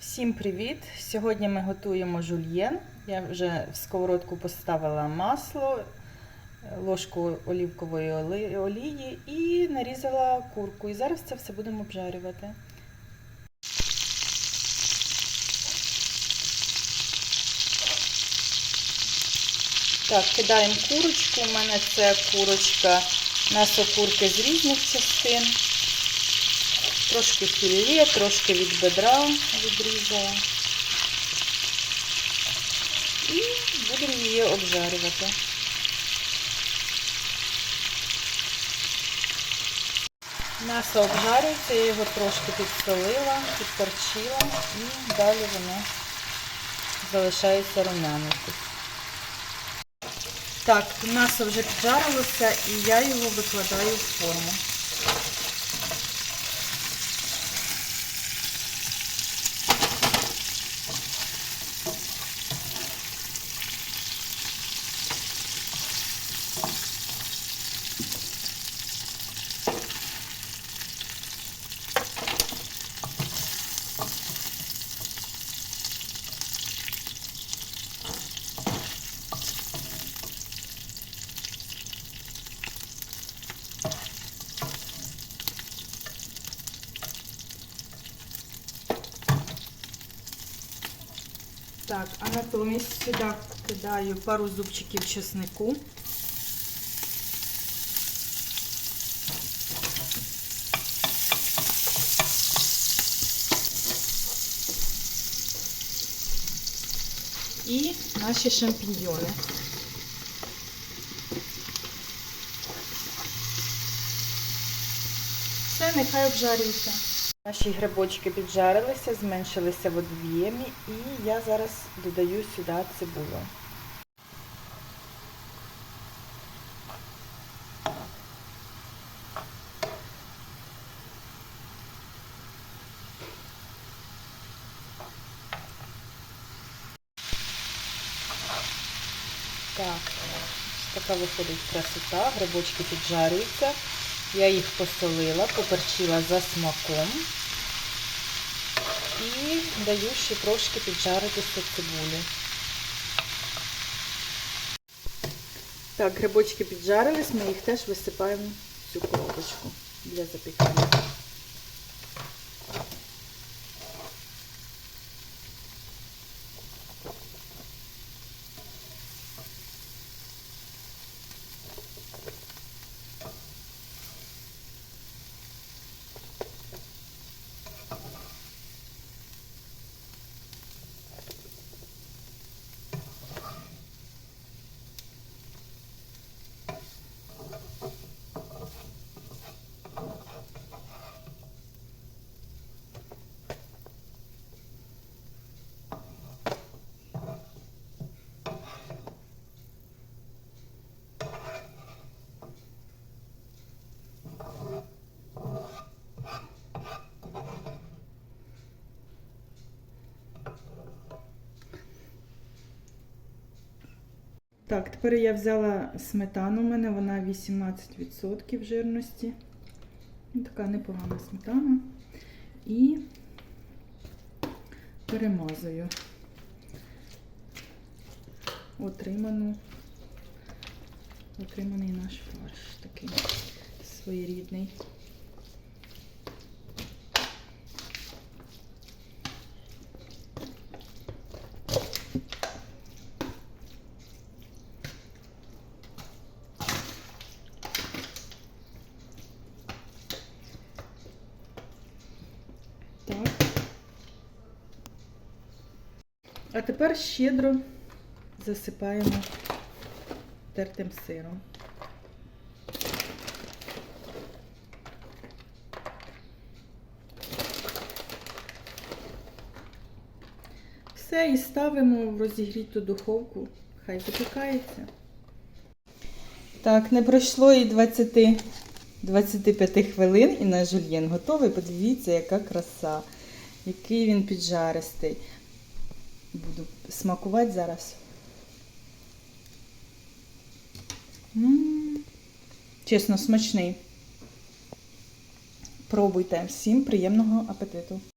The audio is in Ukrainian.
Всім привіт! Сьогодні ми готуємо жульєн. Я вже в сковородку поставила масло, ложку олівкової олії і нарізала курку. І зараз це все будемо обжарювати. Так, кидаємо курочку. У мене це курочка м'ясо курки з різних частин. Трошки філе, трошки від бедра відрізала. І будемо її обжарювати. М'ясо обжарюється, я його трошки підсолила, підперчила і далі воно залишається румянитись. Так, м'ясо вже піджарилося і я його викладаю в форму. Так, а натомість сюди кидаю пару зубчиків чеснику. І наші шампіньйони. Все, нехай обжарюється. Наші грибочки піджарилися, зменшилися в об'ємі, і я зараз додаю сюди цибулю. Так, така виходить красота, грибочки піджарюються. Я їх посолила, поперчила за смаком і даю ще трошки піджаритися цибулі. Так, грибочки піджарились, ми їх теж висипаємо в цю коробочку для запікання. Так, тепер я взяла сметану, у мене вона 18% жирності. Ну, Така непогана сметана. І перемазую отриману, отриманий наш фарш такий своєрідний. Так. А тепер щедро засипаємо тертим сиром. Все, і ставимо в розігріту духовку. Хай запікається. Так, не пройшло і 20 25 хвилин і наш жульєн готовий. Подивіться, яка краса, який він піджаристий. Буду смакувати зараз. М-м-м. Чесно, смачний. Пробуйте. Всім приємного апетиту!